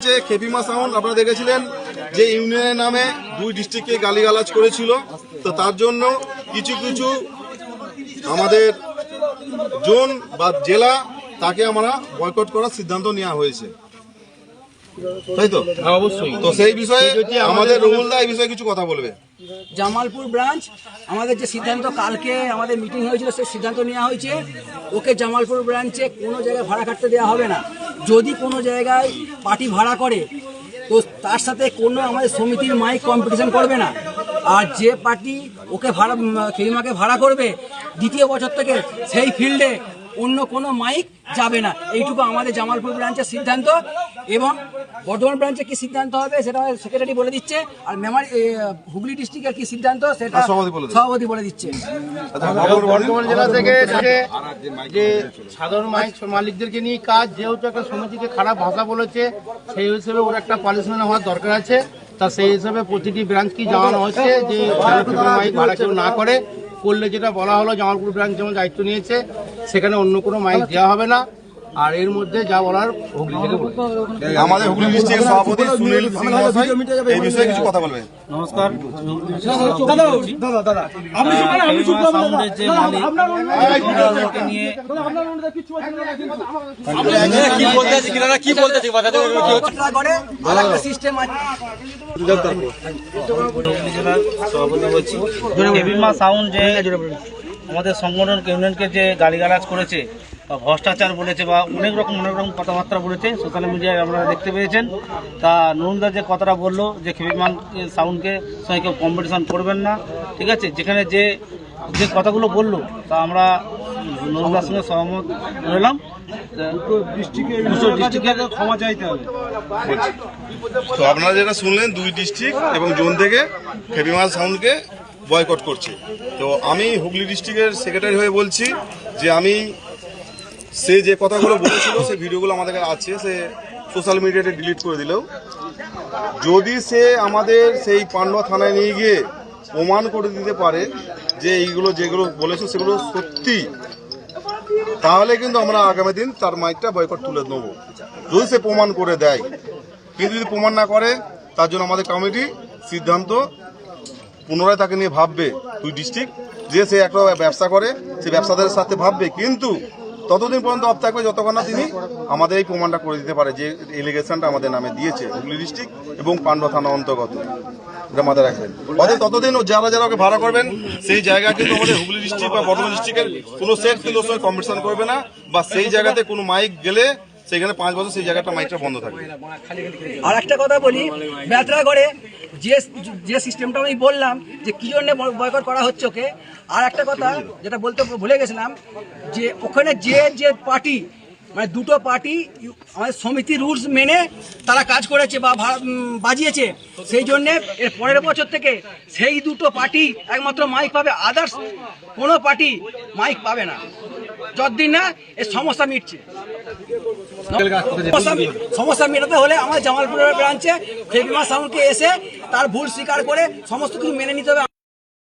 যে খেপিমা সাউন্ড আপনারা দেখেছিলেন যে ইউনিয়নের নামে দুই ডিস্ট্রিক্টকে গালিগালাজ করেছিল। তো তার জন্য কিছু কিছু আমাদের জোন বা জেলা তাকে আমরা বয়কট করার সিদ্ধান্ত নেওয়া হয়েছে। তাই তো? অবশ্যই। তো সেই বিষয়ে আমাদের রুহুলদা এই বিষয়ে কিছু কথা বলবে। জামালপুর ব্রাঞ্চ, আমাদের যে সিদ্ধান্ত কালকে আমাদের মিটিং হয়েছিল, সেই সিদ্ধান্ত নেওয়া হয়েছে। ওকে জামালপুর ব্রাঞ্চে কোনো জায়গায় ভাড়া খাটতে দেওয়া হবে না। যদি কোনো জায়গায় পার্টি ভাড়া করে, তো তার সাথে কোনো আমাদের সমিতির মাইক কম্পিটিশন করবে না। আর যে পার্টি ওকে ভাড়া খেলিমাকে ভাড়া করবে, দ্বিতীয় বছর থেকে সেই ফিল্ডে অন্য কোনো মাইক যাবে না। এইটুকু আমাদের জামালপুর ব্রাঞ্চের সিদ্ধান্ত এবং বর্ধমান ব্রাঞ্চে কি সিদ্ধান্ত হবে সেটা সেক্রেটারি বলে দিচ্ছে আর মেমারি হুগলি ডিস্ট্রিক্টের কি সিদ্ধান্ত সেটা সভাপতি বলে দিচ্ছে। সভাপতি বলে দিচ্ছে। বর্ধমান জেলা থেকে যে সাধারণ মাইক মালিকদেরকে নিয়ে কাজ যেহেতু একটা সমিতিকে খারাপ ভাষা বলেছে সেই হিসেবে ওর একটা পালিশমেন্ট হওয়ার দরকার আছে। তা সেই হিসেবে প্রতিটি ব্রাঞ্চকেই জানানো হচ্ছে যে মাইক ভাড়া কেউ না করে করলে যেটা বলা হলো জামালপুর ব্রাঞ্চ যেমন দায়িত্ব নিয়েছে সেখানে অন্য কোনো মাইক দেওয়া হবে না। আর এর মধ্যে যা বলার হুগলি থেকে আমাদের হুগলি ডিস্ট্রিক্টের সভাপতি সুনীল মহাশয় এই বিষয়ে কিছু কথা বলবেন। নমস্কার। সাউন্ডের যে মালিক ওনাদেরকে নিয়ে ঘটনা করে আর একটা সিস্টেম আছে। হুগলি জেলার সভাপতি বলছি। হেভিমা সাউন্ড যে আমাদের সংগঠন ইউনিয়নকে যে গালিগালাজ করেছে বা ভ্রষ্টাচার বলেছে বা অনেক রকম অনেক রকম কথাবার্তা বলেছে সোশ্যাল মিডিয়ায় আপনারা দেখতে পেয়েছেন। তা নরুনদা যে কথাটা বলল যে খেবিমান সাউন্ডকে সঙ্গে কেউ কম্পিটিশন করবেন না ঠিক আছে? যেখানে যে যে কথাগুলো বলল তা আমরা নরুনদার সঙ্গে সহমত রইলাম। ক্ষমা চাইতে হবে। তো আপনারা যেটা শুনলেন দুই ডিস্ট্রিক্ট এবং জোন থেকে খেপিমাল সাউন্ডকে বয়কট করছে। তো আমি হুগলি ডিস্ট্রিক্টের সেক্রেটারি হয়ে বলছি যে আমি সে যে কথাগুলো বলেছিল, সে ভিডিওগুলো আমাদের আছে, সে সোশ্যাল মিডিয়াতে ডিলিট করে দিলেও। যদি সে আমাদের সেই পান্ডা থানায় নিয়ে গিয়ে প্রমাণ করে দিতে পারে যে এইগুলো যেগুলো বলেছে সেগুলো সত্যি, তাহলে কিন্তু আমরা আগামী দিন তার মাইকটা বয়কট তুলে নেব। যদি সে প্রমাণ করে দেয়। কিন্তু যদি প্রমাণ না করে, তার জন্য আমাদের কমিটি সিদ্ধান্ত পুনরায় তাকে নিয়ে ভাববে দুই ডিস্ট্রিক্ট যে সে একটা ব্যবসা করে, সে ব্যবসাদারের সাথে ভাববে। কিন্তু ততদিন পর্যন্ত অফ থাকবে যতক্ষণ না তিনি আমাদের এই প্রমাণটা করে দিতে পারে যে এলিগেশনটা আমাদের নামে দিয়েছে হুগলি ডিস্ট্রিক্ট এবং পান্ডা থানা অন্তর্গত। এটা মাথায় রাখবেন। অতএব ততদিন যারা যারা ওকে ভাড়া করবেন, সেই জায়গা কিন্তু আমাদের হুগলি ডিস্ট্রিক্ট বা বর্ধমান ডিস্ট্রিক্টের কোনো সেট কিন্তু ওর সঙ্গে কম্পিটিশন করবে না বা সেই জায়গাতে কোনো মাইক গেলে সেখানে পাঁচ বছর সেই জায়গাটা মাইকটা বন্ধ থাকবে। আর একটা কথা বলি ব্যথা করে যে যে সিস্টেমটা আমি বললাম যে কি জন্য বয়কট করা হচ্ছে ওকে, আর একটা কথা যেটা বলতে ভুলে গেছিলাম, যে ওখানে যে যে পার্টি মানে দুটো পার্টি আমাদের সমিতি রুলস মেনে তারা কাজ করেছে বা বাজিয়েছে, সেই জন্যে এর পরের বছর থেকে সেই দুটো পার্টি একমাত্র মাইক পাবে আদার্স কোনো পার্টি মাইক পাবে না। যতদিন না, এই সমস্যা মিটছে। সমস্যা মেটাতে হলে আমার জামালপুরের ব্রাঞ্চে ফেবিমা সাউন্ডকে এসে তার ভুল স্বীকার করে সমস্ত কিছু মেনে নিতে হবে।